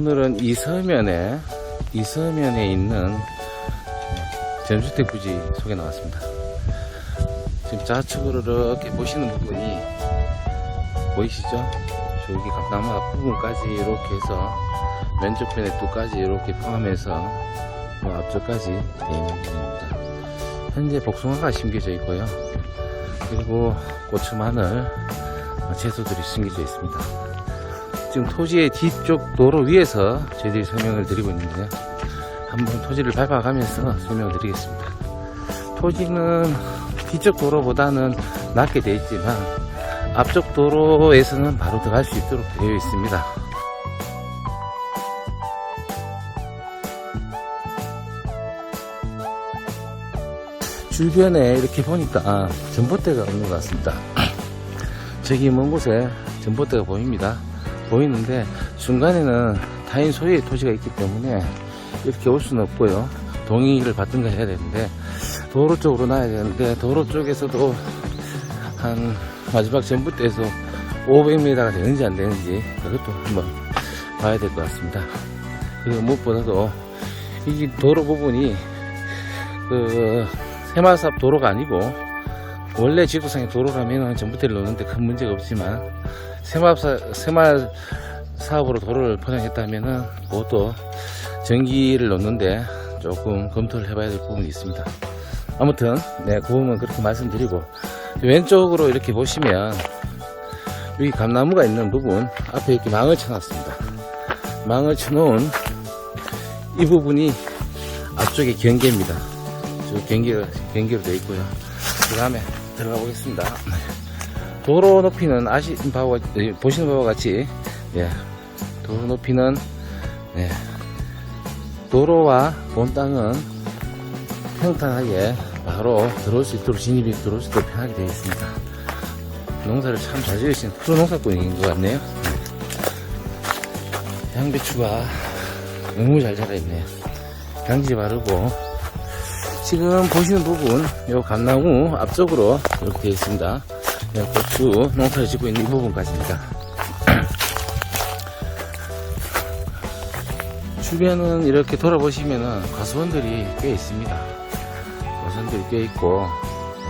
오늘은 이 서면에 이 서면에 있는 전주택 부지 소개 나왔습니다. 지금 좌측으로 이렇게 보시는 부분이 보이시죠? 저기 감나무 앞부분까지 이렇게 해서 왼쪽 편에 두 가지 이렇게 포함해서 요 앞쪽까지 있는 부분입니다. 현재 복숭아가 심겨져 있고요. 그리고 고추, 마늘, 어, 채소들이 심겨져 있습니다. 지금 토지의 뒤쪽 도로 위에서 저희들이 설명을 드리고 있는데요. 한번 토지를 밟아가면서 설명을 드리겠습니다. 토지는 뒤쪽 도로보다는 낮게 되어 있지만 앞쪽 도로에서는 바로 들어갈 수 있도록 되어 있습니다. 주변에 이렇게 보니까 아, 전봇대가 없는 것 같습니다. 저기 먼 곳에 전봇대가 보입니다. 보이는데 중간에는 타인 소유의 토지가 있기 때문에 이렇게 올 수는 없고요. 동의를 받든가 해야 되는데 도로 쪽으로 놔야 되는데 도로 쪽에서도 한 마지막 전봇대에서 500m가 되는지 안 되는지 그것도 한번 봐야 될 것 같습니다. 그리고 무엇보다도 이 도로 부분이 그 새마을사업 도로가 아니고 원래 지도상의 도로라면 전봇대를 놓는데 큰 문제가 없지만 새마을, 새마을 사업으로 도로를 포장했다면은 그것도 전기를 놓는데 조금 검토를 해봐야 될 부분이 있습니다. 아무튼 네, 그 부분 그렇게 말씀드리고 왼쪽으로 이렇게 보시면 여기 감나무가 있는 부분 앞에 이렇게 망을 쳐놨습니다. 망을 쳐놓은 이 부분이 앞쪽에 경계입니다. 저 경계로, 경계로 되어 있고요. 그 다음에 들어가 보겠습니다. 도로 높이는 아시, 바와, 예, 보시는 바와 같이, 예, 도로 높이는, 예, 도로와 본 땅은 평탄하게 바로 들어올 수 있도록 진입이 들어올 수 있도록 편하게 되어 있습니다. 농사를 참 잘 지으신 프로 농사꾼인 것 같네요. 양배추가 너무 잘 자라 있네요. 양지 바르고, 지금 보시는 부분, 요 감나무 앞쪽으로 이렇게 되어 있습니다. 네, 고추 농사를 짓고 있는 이 부분까지입니다. 주변은 이렇게 돌아보시면은 가수원들이 꽤 있습니다. 가수원들이 꽤 있고, 네,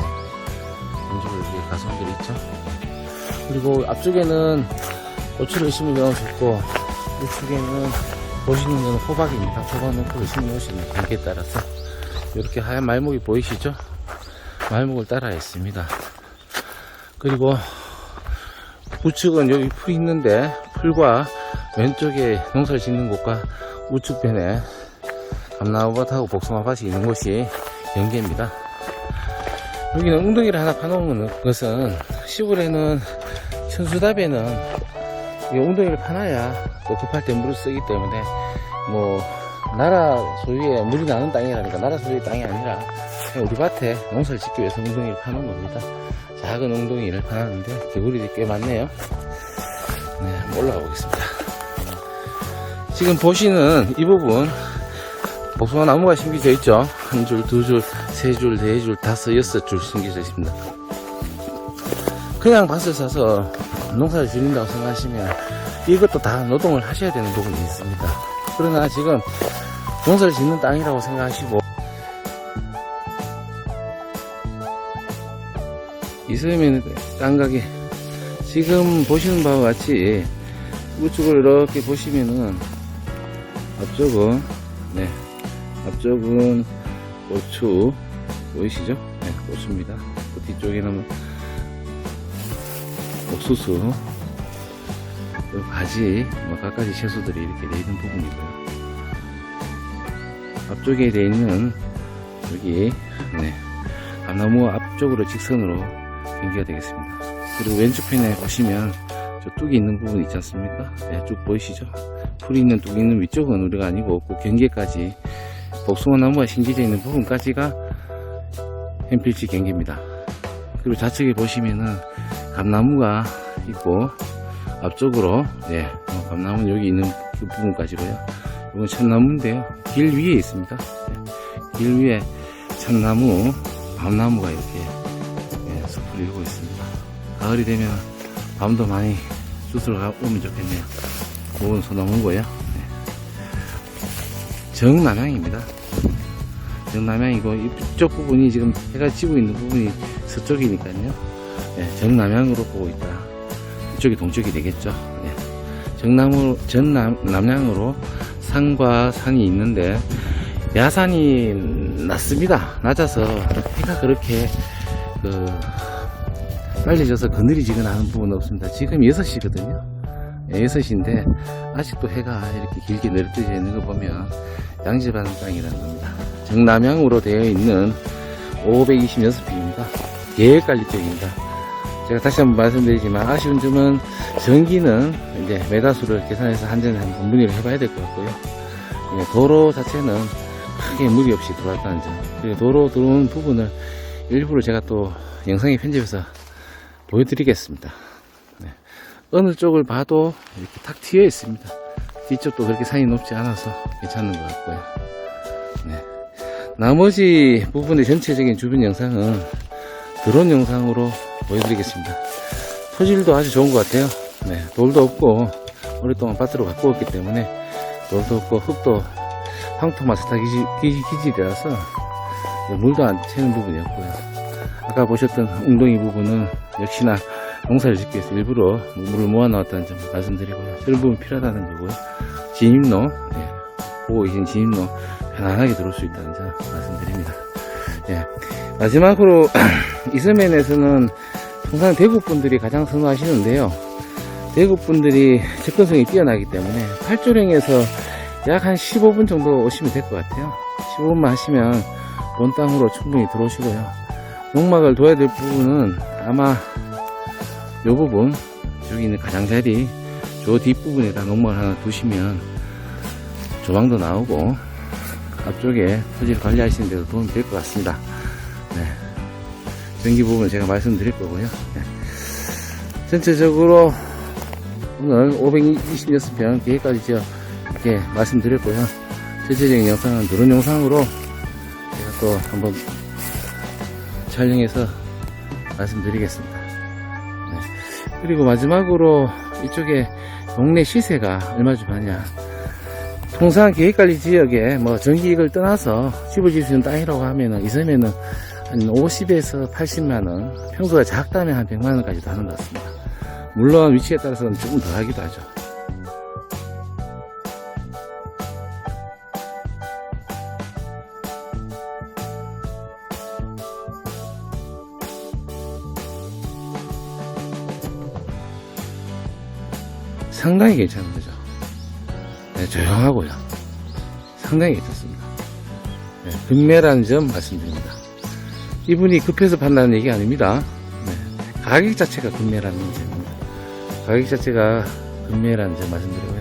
왼쪽으로 이렇게 가수원들이 있죠. 그리고 앞쪽에는 고추를 심으면 좋고, 이쪽에는 보시는 건 호박입니다. 호박 놓고 심으시는 관계에 따라서 이렇게 하얀 말목이 보이시죠? 말목을 따라 있습니다. 그리고 우측은 여기 풀이 있는데 풀과 왼쪽에 농사를 짓는 곳과 우측편에 감나무밭하고 복숭아밭이 있는 곳이 경계입니다. 여기는 웅덩이를 하나 파놓은 것은 시골에는 천수답에는 이 웅덩이를 파놔야 또 급할 때 물을 쓰기 때문에 뭐 나라 소유의 물이 나는 땅이라니까 나라 소유의 땅이 아니라 우리 밭에 농사를 짓기 위해서 웅덩이를 파놓은 겁니다. 작은 웅덩이를 파놨는데 개구리들이 꽤 많네요. 네, 한번 올라가 보겠습니다. 지금 보시는 이 부분 복숭아 나무가 심겨져 있죠. 한 줄, 두 줄, 세 줄, 네 줄, 다섯, 여섯 줄 심겨져 있습니다. 그냥 밭을 사서 농사를 지린다고 생각하시면 이것도 다 노동을 하셔야 되는 부분이 있습니다. 그러나 지금 농사를 짓는 땅이라고 생각하시고 이슬면 땅가게 지금 보시는 바와 같이 우측을 이렇게 보시면은 앞쪽은 네 앞쪽은 고추 보이시죠? 네 고추입니다. 그 뒤쪽에는 옥수수 그리고 가지 뭐 갖가지 채소들이 이렇게 되어 있는 부분이고요. 앞쪽에 되어 있는 여기 네 감나무 앞쪽으로 직선으로 경계가 되겠습니다. 그리고 왼쪽편에 보시면 저 뚝이 있는 부분 있지 않습니까? 네, 쭉 보이시죠? 풀이 있는 뚝이 있는 위쪽은 우리가 아니고 그 경계까지 복숭아 나무가 심겨져 있는 부분까지가 햄필지 경계입니다. 그리고 좌측에 보시면은 감나무가 있고 앞쪽으로 네, 어, 감나무는 여기 있는 그 부분까지고요. 이건 참나무인데요. 길 위에 있습니다. 네, 길 위에 참나무, 밤나무가 이렇게 네, 숲을 이루고 있습니다. 가을이 되면 밤도 많이 쑥을 오면 좋겠네요. 고운 소나무고요. 네. 정남향입니다. 정남향이고 이쪽 부분이 지금 해가 지고 있는 부분이 서쪽이니까요. 예, 정남향으로 보고 있다. 이쪽이 동쪽이 되겠죠. 예. 정남으로 전남 남향으로 산과 산이 있는데 야산이 낮습니다. 낮아서 해가 그렇게 그 빨리 져서 그늘이지근한 부분은 없습니다. 지금 6시거든요. 6시인데 아직도 해가 이렇게 길게 내려뜨져 있는 거 보면 양지바람 땅이라는 겁니다. 정남향으로 되어 있는 526평입니다. 계획 관리 쪽입니다. 제가 다시 한번 말씀드리지만 아쉬운 점은 전기는 이제 메다수를 계산해서 한전에 한 분분히를 해봐야 될 것 같고요. 예, 도로 자체는 크게 무리 없이 들어왔다는 점. 그리고 도로 들어온 부분을 일부러 제가 또 영상에 편집해서 보여드리겠습니다. 네. 어느 쪽을 봐도 이렇게 탁 튀어 있습니다. 뒤쪽도 그렇게 산이 높지 않아서 괜찮은 것 같고요. 네. 나머지 부분의 전체적인 주변 영상은 드론 영상으로 보여드리겠습니다. 토질도 아주 좋은 것 같아요. 네, 돌도 없고 오랫동안 밭으로 갖고 왔기 때문에 돌도 없고 흙도 황토마 스타 기지, 기지, 기질이라서 물도 안 채는 부분이었고요. 아까 보셨던 웅덩이 부분은 역시나 농사를 짓기 위해서 일부러 물을 모아 놨다는 점 말씀드리고요. 이런 부분 필요하다는 거고요. 진입로, 예, 보고 계신 진입로 편안하게 들어올 수 있다는 점 말씀드립니다. 예. 마지막으로 이스맨에서는 통상 대구 분들이 가장 선호하시는데요. 대구 분들이 접근성이 뛰어나기 때문에 팔조령에서 약 한 15분 정도 오시면 될 것 같아요. 15분만 하시면 원 땅으로 충분히 들어오시고요. 농막을 둬야 될 부분은 아마 요 부분, 여기 있는 가장자리, 저 뒷부분에다 농막을 하나 두시면 조망도 나오고 앞쪽에 토지를 관리하시는 데도 도움이 될 것 같습니다. 네. 전기 부분을 제가 말씀드릴 거고요. 네. 전체적으로 오늘 526평 계획까지 지어 이렇게 말씀드렸고요. 전체적인 영상은 드론 영상으로 제가 또 한번 촬영해서 말씀드리겠습니다. 네. 그리고 마지막으로 이쪽에 동네 시세가 얼마 좀 하냐. 통상 계획관리 지역에 뭐 전기익을 떠나서 있는 땅이라고 하면은 이 섬에는 한 50에서 80만원, 평소가 작다면 한 100만원까지도 하는 것 같습니다. 물론 위치에 따라서는 조금 더 하기도 하죠. 상당히 괜찮은 거죠. 네, 조용하고요. 상당히 괜찮습니다. 네, 금매라는 점 말씀드립니다. 이분이 급해서 판다는 얘기 아닙니다. 네, 가격 자체가 금매라는 점입니다. 가격 자체가 금매라는 점 말씀드리고요.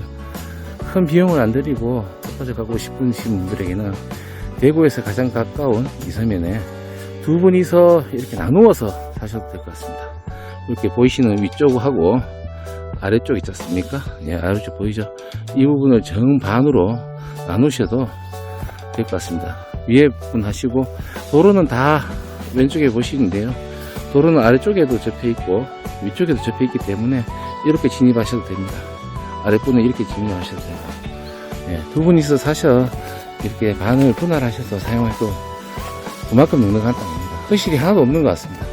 큰 비용을 안 들이고 첫번째 가고 싶으신 분들에게는 대구에서 가장 가까운 이서면에 두 분이서 이렇게 나누어서 사셔도 될 것 같습니다. 이렇게 보이시는 위쪽하고 아래쪽 있지 않습니까? 예, 아래쪽 보이죠? 이 부분을 정반으로 나누셔도 될 것 같습니다. 위에 분 하시고, 도로는 다 왼쪽에 보시는데요. 도로는 아래쪽에도 접해 있고, 위쪽에도 접해 있기 때문에 이렇게 진입하셔도 됩니다. 아랫분은 이렇게 진입하셔도 됩니다. 예, 두 분이서 사셔, 이렇게 반을 분할하셔서 사용해도 그만큼 넉넉한 땅입니다. 허실이 하나도 없는 것 같습니다.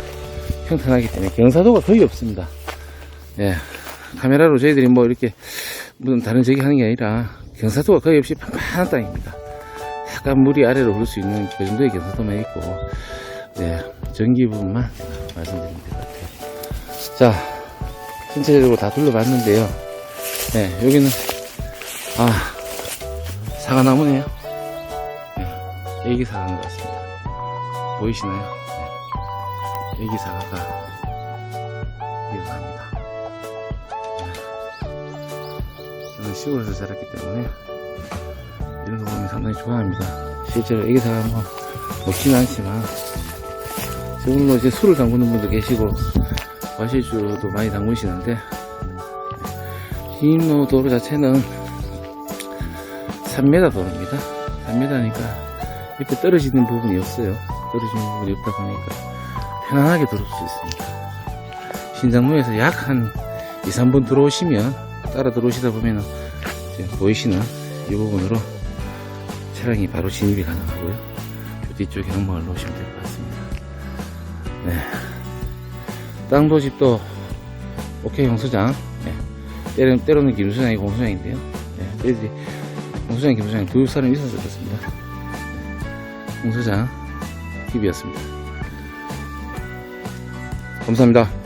평탄하기 때문에 경사도가 거의 없습니다. 예, 카메라로 저희들이 뭐 이렇게 무슨 다른 저기 하는 게 아니라 경사도가 거의 없이 평판한 땅입니다. 약간 물이 아래로 흐를 수 있는 그 정도의 경사도만 있고, 네, 전기 부분만 말씀드리면 될 것 같아요. 자, 전체적으로 다 둘러봤는데요. 네, 여기는, 아, 사과나무네요. 네, 애기 사과인 것 같습니다. 보이시나요? 네, 애기 사과가 합니다. 저는 시골에서 자랐기 때문에 이런 거 보면 상당히 좋아합니다. 실제로 애기사가 뭐 먹지는 않지만 지금도 이제 술을 담그는 분도 계시고 마실주도 많이 담그시는데 흰로 도로 자체는 3m 도로입니다. 3m니까 옆에 떨어지는 부분이 없어요. 떨어지는 부분이 없다 보니까 편안하게 들어올 수 있습니다. 신장로에서 약 한 2, 3분 들어오시면 따라 들어오시다 보면 보이시는 이 부분으로 차량이 바로 진입이 가능하고요. 저 뒤쪽에 항목을 놓으시면 될 것 같습니다. 네. 땅도 집도 오케이 홍소장. 네. 때로, 때로는 김소장이 공소장인데요. 네. 때리 홍소장, 김소장 두 사람이 있었을 것 같습니다. 네. TV였습니다. 감사합니다.